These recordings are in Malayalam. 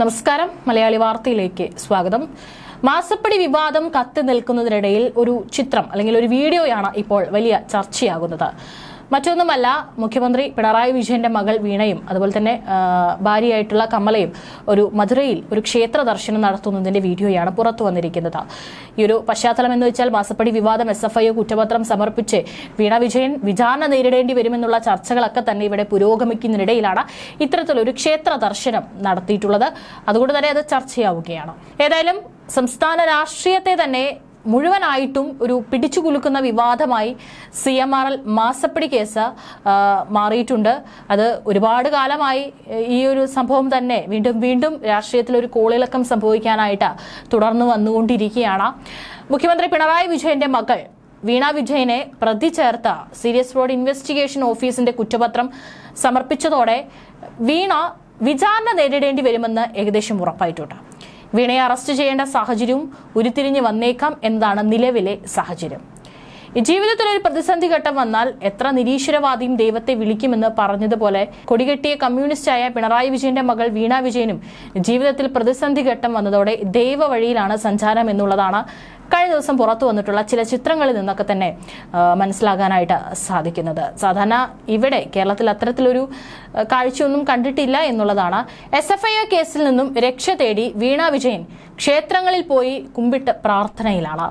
നമസ്കാരം. മലയാളി വാർത്തയിലേക്ക് സ്വാഗതം. മാസപ്പടി വിവാദം കത്തി നിൽക്കുന്നതിനിടയിൽ ഒരു ചിത്രം അല്ലെങ്കിൽ ഒരു വീഡിയോയാണ് ഇപ്പോൾ വലിയ ചർച്ചയാകുന്നത്. മറ്റൊന്നുമല്ല മുഖ്യമന്ത്രി പിണറായി വിജയന്റെ മകൾ വീണയും അതുപോലെ തന്നെ ഭാര്യയായിട്ടുള്ള കമലയും ഒരു മധുരയിൽ ഒരു ക്ഷേത്ര ദർശനം നടത്തുന്നതിന്റെ വീഡിയോയാണ് പുറത്തു വന്നിരിക്കുന്നത്. ഈ ഒരു പശ്ചാത്തലം എന്ന് വെച്ചാൽ മാസപ്പടി വിവാദം എസ് എഫ് ഐ കുറ്റപത്രം സമർപ്പിച്ച് വീണ വിജയൻ വിചാരണ നേരിടേണ്ടി വരുമെന്നുള്ള ചർച്ചകളൊക്കെ തന്നെ ഇവിടെ പുരോഗമിക്കുന്നതിനിടയിലാണ് ഇത്തരത്തിലൊരു ക്ഷേത്ര ദർശനം നടത്തിയിട്ടുള്ളത്. അതുകൊണ്ട് തന്നെ അത് ചർച്ചയാവുകയാണ്. ഏതായാലും സംസ്ഥാന രാഷ്ട്രീയത്തെ തന്നെ മുഴുവനായിട്ടും ഒരു പിടിച്ചുകുലുക്കുന്ന വിവാദമായി സി എം ആർ എൽ മാസപ്പടി കേസ് മാറിയിട്ടുണ്ട്. അത് ഒരുപാട് കാലമായി ഈ ഒരു സംഭവം തന്നെ വീണ്ടും വീണ്ടും രാഷ്ട്രീയത്തിൽ ഒരു കോളിളക്കം സംഭവിക്കാനായിട്ട് തുടർന്ന് വന്നുകൊണ്ടിരിക്കുകയാണ്. മുഖ്യമന്ത്രി പിണറായി വിജയന്റെ മകൾ വീണ വിജയനെ പ്രതി ചേർത്ത സീരിയസ് ഫ്രോഡ് ഇൻവെസ്റ്റിഗേഷൻ ഓഫീസിന്റെ കുറ്റപത്രം സമർപ്പിച്ചതോടെ വീണ വിചാരണ നേരിടേണ്ടി വരുമെന്ന് ഏകദേശം ഉറപ്പായിട്ടുണ്ട്. വീണയെ അറസ്റ്റ് ചെയ്യേണ്ട സാഹചര്യവും ഉരുത്തിരിഞ്ഞ് വന്നേക്കാം എന്നതാണ് നിലവിലെ സാഹചര്യം. ജീവിതത്തിൽ ഒരു പ്രതിസന്ധി ഘട്ടം വന്നാൽ എത്ര നിരീശ്വരവാദിയും ദൈവത്തെ വിളിക്കുമെന്ന് പറഞ്ഞതുപോലെ കൊടികെട്ടിയ കമ്മ്യൂണിസ്റ്റായ പിണറായി വിജയന്റെ മകൾ വീണ വിജയനും ജീവിതത്തിൽ പ്രതിസന്ധി ഘട്ടം വന്നതോടെ ദൈവ വഴിയിലാണ് സഞ്ചാരം എന്നുള്ളതാണ് കഴിഞ്ഞ ദിവസം പുറത്തു വന്നിട്ടുള്ള ചില ചിത്രങ്ങളിൽ നിന്നൊക്കെ തന്നെ മനസ്സിലാകാനായിട്ട് സാധിക്കുന്നത്. സാധാരണ ഇവിടെ കേരളത്തിൽ അത്തരത്തിലൊരു കാഴ്ചയൊന്നും കണ്ടിട്ടില്ല എന്നുള്ളതാണ്. എസ് എഫ് ഐ കേസിൽ നിന്നും രക്ഷ തേടി വീണ വിജയൻ ക്ഷേത്രങ്ങളിൽ പോയി കുമ്പിട്ട് പ്രാർത്ഥനയിലാണ്.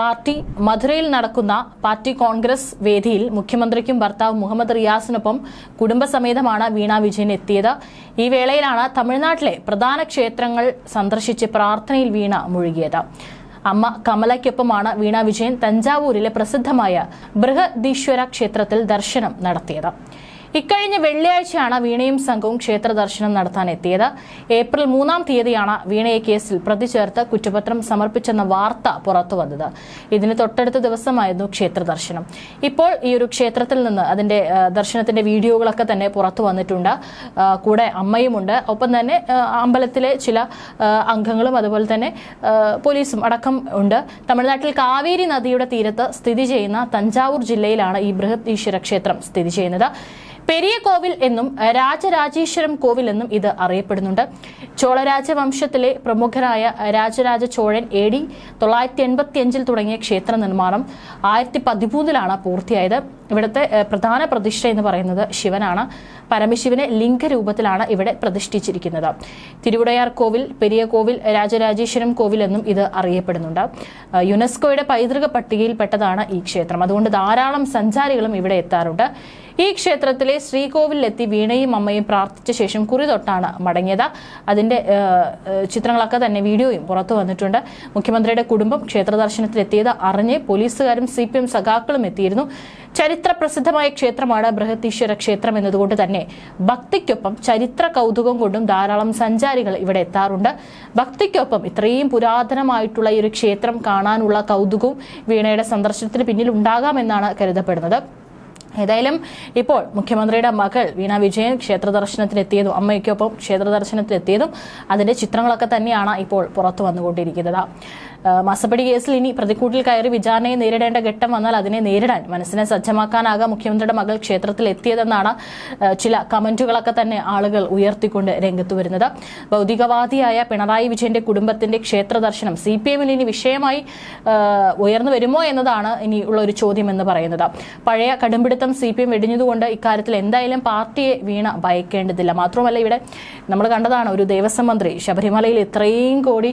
പാർട്ടി മധുരയിൽ നടക്കുന്ന പാർട്ടി കോൺഗ്രസ് വേദിയിൽ മുഖ്യമന്ത്രിക്കും ഭർത്താവ് മുഹമ്മദ് റിയാസിനൊപ്പം കുടുംബസമേതമാണ് വീണ വിജയൻ എത്തിയത്. ഈ വേളയിലാണ് തമിഴ്നാട്ടിലെ പ്രധാന ക്ഷേത്രങ്ങൾ സന്ദർശിച്ച് പ്രാർത്ഥനയിൽ വീണ മുഴുകിയത്. അമ്മ കമലയ്ക്കൊപ്പമാണ് വീണ വിജയൻ തഞ്ചാവൂരിലെ പ്രസിദ്ധമായ ബൃഹദീശ്വര ക്ഷേത്രത്തിൽ ദർശനം നടത്തിയത്. ഇക്കഴിഞ്ഞ വെള്ളിയാഴ്ചയാണ് വീണയും സംഘവും ക്ഷേത്ര ദർശനം നടത്താൻ എത്തിയത്. ഏപ്രിൽ മൂന്നാം തീയതിയാണ് വീണയെ കേസിൽ പ്രതി ചേർത്ത് കുറ്റപത്രം സമർപ്പിച്ചെന്ന വാർത്ത പുറത്തു വന്നത്. ഇതിന് തൊട്ടടുത്ത ദിവസമായിരുന്നു ക്ഷേത്ര ദർശനം. ഇപ്പോൾ ഈ ഒരു ക്ഷേത്രത്തിൽ നിന്ന് അതിന്റെ ദർശനത്തിന്റെ വീഡിയോകളൊക്കെ തന്നെ പുറത്തു വന്നിട്ടുണ്ട്. കൂടെ അമ്മയുമുണ്ട്. ഒപ്പം തന്നെ അമ്പലത്തിലെ ചില അംഗങ്ങളും അതുപോലെ തന്നെ പോലീസും അടക്കം ഉണ്ട്. തമിഴ്നാട്ടിൽ കാവേരി നദിയുടെ തീരത്ത് സ്ഥിതി ചെയ്യുന്ന തഞ്ചാവൂർ ജില്ലയിലാണ് ഈ ബൃഹത് ഈശ്വര ക്ഷേത്രം സ്ഥിതി ചെയ്യുന്നത്. പെരിയ കോവിൽ എന്നും രാജരാജേശ്വരം കോവിൽ എന്നും ഇത് അറിയപ്പെടുന്നുണ്ട്. ചോളരാജവംശത്തിലെ പ്രമുഖരായ രാജരാജ ചോഴൻ എ ഡി തൊള്ളായിരത്തി എൺപത്തി അഞ്ചിൽ തുടങ്ങിയ ക്ഷേത്ര നിർമ്മാണം ആയിരത്തി പതിമൂന്നിലാണ് പൂർത്തിയായത്. ഇവിടുത്തെ പ്രധാന പ്രതിഷ്ഠ എന്ന് പറയുന്നത് ശിവനാണ്. പരമശിവനെ ലിംഗരൂപത്തിലാണ് ഇവിടെ പ്രതിഷ്ഠിച്ചിരിക്കുന്നത്. തിരുവിടയാർ കോവിൽ പെരിയ കോവിൽ രാജരാജേശ്വരം കോവിൽ എന്നും ഇത് അറിയപ്പെടുന്നുണ്ട്. യുനെസ്കോയുടെ പൈതൃക പട്ടികയിൽപ്പെട്ടതാണ് ഈ ക്ഷേത്രം. അതുകൊണ്ട് ധാരാളം സഞ്ചാരികളും ഇവിടെ എത്താറുണ്ട്. ഈ ക്ഷേത്രത്തിലെ ശ്രീകോവിലെത്തി വീണയും അമ്മയും പ്രാർത്ഥിച്ച ശേഷം കുറി തൊട്ടാണ് മടങ്ങിയത്. ഏഹ്, ചിത്രങ്ങളൊക്കെ തന്നെ വീഡിയോയും പുറത്തു വന്നിട്ടുണ്ട്. മുഖ്യമന്ത്രിയുടെ കുടുംബം ക്ഷേത്ര ദർശനത്തിലെത്തിയത് അറിഞ്ഞ് പോലീസുകാരും സി പി എം സഖാക്കളും എത്തിയിരുന്നു. ചരിത്ര പ്രസിദ്ധമായ ക്ഷേത്രമാണ് ബൃഹത്തീശ്വര ക്ഷേത്രം എന്നതുകൊണ്ട് തന്നെ ഭക്തിക്കൊപ്പം ചരിത്ര കൗതുകം കൊണ്ടും ധാരാളം സഞ്ചാരികൾ ഇവിടെ എത്താറുണ്ട്. ഭക്തിക്കൊപ്പം ഇത്രയും പുരാതനമായിട്ടുള്ള ഈ ഒരു ക്ഷേത്രം കാണാനുള്ള കൗതുകവും വീണയുടെ സന്ദർശനത്തിന് പിന്നിൽ ഉണ്ടാകാമെന്നാണ് കരുതപ്പെടുന്നത്. ഏതായാലും ഇപ്പോൾ മുഖ്യമന്ത്രിയുടെ മകൾ വീണ വിജയൻ ക്ഷേത്ര ദർശനത്തിനെത്തിയതും അമ്മയ്ക്കൊപ്പം ക്ഷേത്ര ദർശനത്തിലെത്തിയതും അതിന്റെ ചിത്രങ്ങളൊക്കെ തന്നെയാണ് ഇപ്പോൾ പുറത്തു വന്നുകൊണ്ടിരിക്കുന്നത്. മാസപ്പടി കേസിൽ ഇനി പ്രതിക്കൂട്ടിൽ കയറി വിചാരണയെ നേരിടേണ്ട ഘട്ടം വന്നാൽ അതിനെ നേരിടാൻ മനസ്സിനെ സജ്ജമാക്കാനാകാം മുഖ്യമന്ത്രിയുടെ മകൾ ക്ഷേത്രത്തിൽ എത്തിയതെന്നാണ് ചില കമന്റുകളൊക്കെ തന്നെ ആളുകൾ ഉയർത്തിക്കൊണ്ട് രംഗത്ത് വരുന്നത്. ഭൗതികവാദിയായ പിണറായി വിജയന്റെ കുടുംബത്തിന്റെ ക്ഷേത്ര ദർശനം സി പി എമ്മിൽ ഇനി വിഷയമായി ഉയർന്നു വരുമോ എന്നതാണ് ഇനി ഉള്ള ഒരു ചോദ്യം എന്ന് പറയുന്നത്. പഴയ കടുംപിടുത്തം സി പി എം വെടിഞ്ഞതുകൊണ്ട് ഇക്കാര്യത്തിൽ എന്തായാലും പാർട്ടിയെ വീണ ഭയക്കേണ്ടതില്ല. മാത്രമല്ല ഇവിടെ നമ്മൾ കണ്ടതാണ് ഒരു ദേവസ്വം മന്ത്രി ശബരിമലയിൽ ഇത്രയും കോടി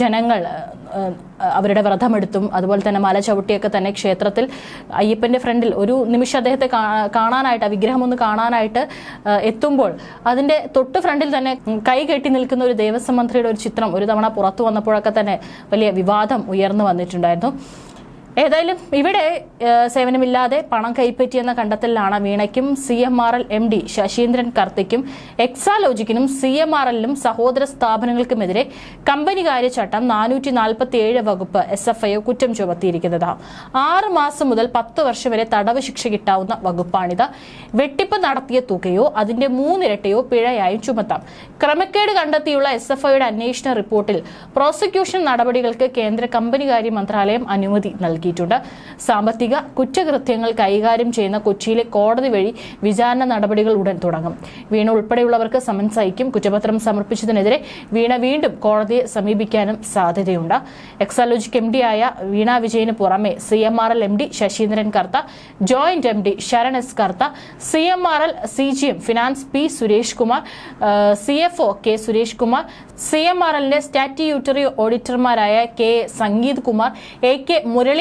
ജനങ്ങൾ അവരുടെ വ്രതമെടുത്തും അതുപോലെ തന്നെ മല ചവിട്ടിയൊക്കെ തന്നെ ക്ഷേത്രത്തിൽ അയ്യപ്പന്റെ ഫ്രണ്ടിൽ ഒരു നിമിഷം അദ്ദേഹത്തെ കാണാനായിട്ട് ആ വിഗ്രഹം ഒന്ന് കാണാനായിട്ട് എത്തുമ്പോൾ അതിന്റെ തൊട്ട് ഫ്രണ്ടിൽ തന്നെ കൈ കെട്ടി നിൽക്കുന്ന ഒരു ദേവസ്വം മന്ത്രിയുടെ ഒരു ചിത്രം ഒരു തവണ പുറത്തു വന്നപ്പോഴൊക്കെ തന്നെ വലിയ വിവാദം ഉയർന്നു വന്നിട്ടുണ്ടായിരുന്നു. ഏതായാലും ഇവിടെ സേവനമില്ലാതെ പണം കൈപ്പറ്റിയെന്ന കണ്ടെത്തലിലാണ് വീണയ്ക്കും C M R L M D Saseendran കർത്തിക്കും എക്സാലോജിക്കിനും സി എം ആർ എല്ലിനും സഹോദര സ്ഥാപനങ്ങൾക്കുമെതിരെ കമ്പനി കാര്യചട്ടം നാനൂറ്റി നാൽപ്പത്തി ഏഴ് വകുപ്പ് എസ് എഫ് ഐ കുറ്റം ചുമത്തിയിരിക്കുന്നത്. ആറ് മാസം മുതൽ പത്ത് വർഷം വരെ തടവ് ശിക്ഷ കിട്ടാവുന്ന വകുപ്പാണിത്. വെട്ടിപ്പ് നടത്തിയ തുകയോ അതിന്റെ മൂന്നിരട്ടയോ പിഴയായും ചുമത്താം. ക്രമക്കേട് കണ്ടെത്തിയുള്ള എസ് എഫ് ഐയുടെ അന്വേഷണ റിപ്പോർട്ടിൽ പ്രോസിക്യൂഷൻ നടപടികൾക്ക് കേന്ദ്ര കമ്പനികാര്യ മന്ത്രാലയം അനുമതി നൽകിയിരുന്നു ചുമത്തിയിട്ടുണ്ട് സാമ്പത്തിക കുറ്റകൃത്യങ്ങൾ കൈകാര്യം ചെയ്യുന്ന കൊച്ചിയിലെ കോടതി വഴി വിചാരണ നടപടികൾ ഉടൻ തുടങ്ങും. വീണ ഉൾപ്പെടെയുള്ളവർക്ക് സമൻസ് അയക്കും. കുറ്റപത്രം സമർപ്പിച്ചതിനെതിരെ വീണ വീണ്ടും കോടതിയെ സമീപിക്കാനും സാധ്യതയുണ്ട്. എക്സാലോജിക് എം ആയ വീണ വിജയന് പുറമെ C M R L M D Saseendran Kartha joint M D Saran S Kartha C M R L C G M finance P Suresh Kumar C F O K Suresh Kumar C M R എല്ലിന്റെ statutory ഓഡിറ്റർമാരായ K Sangeeth Kumar A K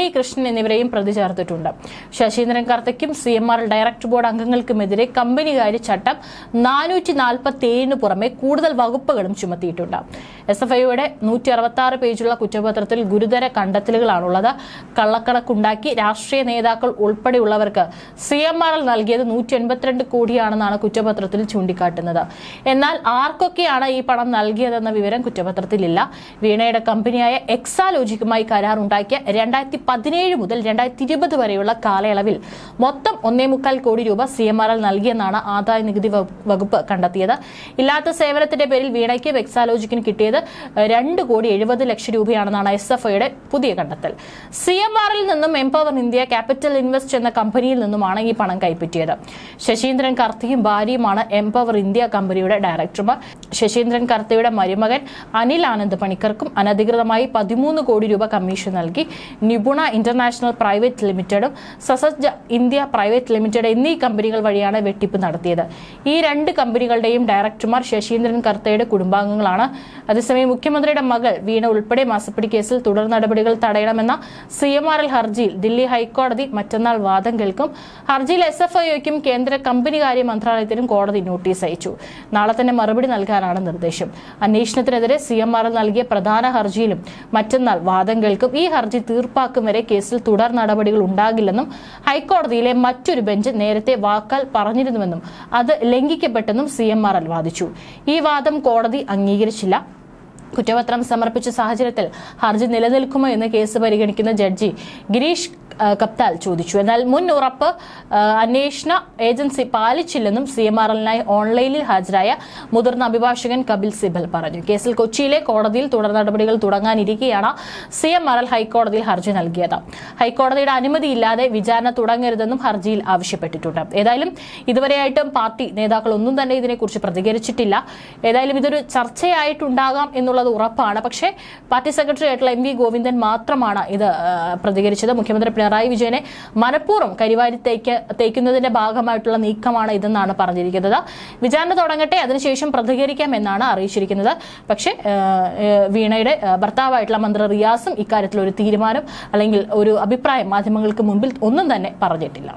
Muraleekrishnan എന്നിവരെയും പ്രതി ചേർത്തിട്ടുണ്ട് Saseendran കർത്തയ്ക്കും C M R director board അംഗങ്ങൾക്കുമെതിരെ കമ്പനികാര്യ ചട്ടം നാനൂറ്റി നാൽപ്പത്തി ഏഴിന് പുറമെ കൂടുതൽ വകുപ്പുകളും ചുമത്തിയിട്ടുണ്ട്. എസ് എഫ് ഐയുടെ നൂറ്റി അറുപത്തി ആറ് പേജുള്ള കുറ്റപത്രത്തിൽ ഗുരുതര കണ്ടെത്തലുകളാണുള്ളത്. കള്ളക്കണക്കുണ്ടാക്കി രാഷ്ട്രീയ നേതാക്കൾ ഉൾപ്പെടെയുള്ളവർക്ക് സി എം ആർ എൽ നൽകിയത് നൂറ്റി എൺപത്തിരണ്ട് കോടിയാണെന്നാണ് കുറ്റപത്രത്തിൽ ചൂണ്ടിക്കാട്ടുന്നത്. എന്നാൽ ആർക്കൊക്കെയാണ് ഈ പണം നൽകിയതെന്ന വിവരം കുറ്റപത്രത്തിലില്ല. വീണയുടെ കമ്പനിയായ എക്സാലോജിക്കുമായി കരാർ ഉണ്ടാക്കിയ രണ്ടായിരത്തി പതിനേഴ് മുതൽ രണ്ടായിരത്തി ഇരുപത് വരെയുള്ള കാലയളവിൽ മൊത്തം ഒന്നേ മുക്കാൽ കോടി രൂപ സി എം ആർ എൽ നൽകിയെന്നാണ് ആദായ നികുതി വകുപ്പ് കണ്ടെത്തിയത്. ഇല്ലാത്ത സേവനത്തിന്റെ പേരിൽ വീണയ്ക്ക് വെക്സാലോജിക്കിന് കിട്ടിയത് രണ്ട് കോടി എഴുപത് ലക്ഷം രൂപയാണെന്നാണ് എസ് എഫ് ഐയുടെ പുതിയ കണ്ടെത്തൽ. സി എം ആറിൽ നിന്നും എംപവർ ഇന്ത്യ ക്യാപിറ്റൽ ഇൻവെസ്റ്റ് എന്ന കമ്പനിയിൽ നിന്നുമാണ് ഈ പണം കൈപ്പറ്റിയത്. ശശീന്ദ്രൻ കർത്തിയും ഭാര്യയുമാണ് എംപവർ ഇന്ത്യ കമ്പനിയുടെ ഡയറക്ടർമാർ. ശശീന്ദ്രൻ കർത്തയുടെ മരുമകൻ അനിൽ ആനന്ദ് പണിക്കർക്കും അനധികൃതമായി പതിമൂന്ന് കോടി രൂപ കമ്മീഷൻ നൽകി. നിപുണ ഇന്റർനാഷണൽ പ്രൈവറ്റ് ലിമിറ്റഡും സസജ്ജ ഇന്ത്യ പ്രൈവറ്റ് ലിമിറ്റഡ് എന്നീ കമ്പനികൾ വഴിയാണ് വെട്ടിപ്പ് നടത്തിയത്. ഈ രണ്ട് കമ്പനികളുടെയും ഡയറക്ടർമാർ ശശീന്ദ്രൻ കർത്തയുടെ കുടുംബാംഗങ്ങളാണ്. അതേസമയം മുഖ്യമന്ത്രിയുടെ മകൾ വീണ ഉൾപ്പെടെ മാസപ്പടി കേസിൽ തുടർ നടപടികൾ തടയണമെന്ന സി എം ആർ എൽ ഹർജിയിൽ ദില്ലി ഹൈക്കോടതി മറ്റന്നാൾ വാദം കേൾക്കും. ഹർജിയിൽ എസ് എഫ് ഐക്കും കേന്ദ്ര കമ്പനികാര്യ മന്ത്രാലയത്തിനും കോടതി നോട്ടീസ് അയച്ചു. നാളെ തന്നെ മറുപടി നൽകാനാണ് നിർദ്ദേശം. അന്വേഷണത്തിനെതിരെ സി എം ആർ എൽ നൽകിയ പ്രധാന ഹർജിയിലും മറ്റന്നാൾ വാദം കേൾക്കും. ഈ ഹർജി തീർപ്പാക്കും വരെ കേസിൽ തുടർ നടപടികൾ ഉണ്ടാകില്ലെന്നും ഹൈക്കോടതിയിലെ മറ്റൊരു ബെഞ്ച് നേരത്തെ വാക്കാൽ പറഞ്ഞിരുന്നുവെന്നും അത് ലംഘിക്കപ്പെട്ടെന്നും സി എം ആർ എൽ വാദിച്ചു. ഈ വാദം കോടതി അംഗീകരിച്ചില്ല. കുറ്റപത്രം സമർപ്പിച്ച സാഹചര്യത്തിൽ ഹർജി നിലനിൽക്കുമോ എന്ന് കേസ് പരിഗണിക്കുന്ന ജഡ്ജി ഗിരീഷ് കപ്താൽ ചോദിച്ചു. എന്നാൽ മുൻ ഉറപ്പ് അന്വേഷണ ഏജൻസി പാലിച്ചില്ലെന്നും സി എം ആർ എല്ലിനായി ഓൺലൈനിൽ ഹാജരായ മുതിർന്ന അഭിഭാഷകൻ കപിൽ സിബൽ പറഞ്ഞു. കേസിൽ കൊച്ചിയിലെ കോടതിയിൽ തുടർ നടപടികൾ തുടങ്ങാനിരിക്കെയാണ് സി എം ആർ എൽ ഹൈക്കോടതിയിൽ ഹർജി നൽകിയത്. ഹൈക്കോടതിയുടെ അനുമതിയില്ലാതെ വിചാരണ തുടങ്ങരുതെന്നും ഹർജിയിൽ ആവശ്യപ്പെട്ടിട്ടുണ്ട്. ഏതായാലും ഇതുവരെയായിട്ടും പാർട്ടി നേതാക്കൾ ഒന്നും തന്നെ ഇതിനെക്കുറിച്ച് പ്രതികരിച്ചിട്ടില്ല. ഏതായാലും ഇതൊരു ചർച്ചയായിട്ടുണ്ടാകാം എന്നുള്ളത് ഉറപ്പാണ്. പക്ഷേ പാർട്ടി സെക്രട്ടറി ആയിട്ടുള്ള എം വി ഗോവിന്ദൻ മാത്രമാണ് ഇത് പ്രതികരിച്ചത്. മുഖ്യമന്ത്രി പിണറായി വിജയനെ മനഃപൂർവം കരിവാരി തേക്ക് തേക്കുന്നതിന്റെ ഭാഗമായിട്ടുള്ള നീക്കമാണ് ഇതെന്നാണ് പറഞ്ഞിരിക്കുന്നത്. വിചാരണ തുടങ്ങട്ടെ അതിനുശേഷം പ്രതികരിക്കാം എന്നാണ് അറിയിച്ചിരിക്കുന്നത്. പക്ഷേ വീണയുടെ ഭർത്താവായിട്ടുള്ള മന്ത്രി റിയാസും ഇക്കാര്യത്തിൽ ഒരു തീരുമാനം അല്ലെങ്കിൽ ഒരു അഭിപ്രായം മാധ്യമങ്ങൾക്ക് മുമ്പിൽ ഒന്നും തന്നെ പറഞ്ഞിട്ടില്ല.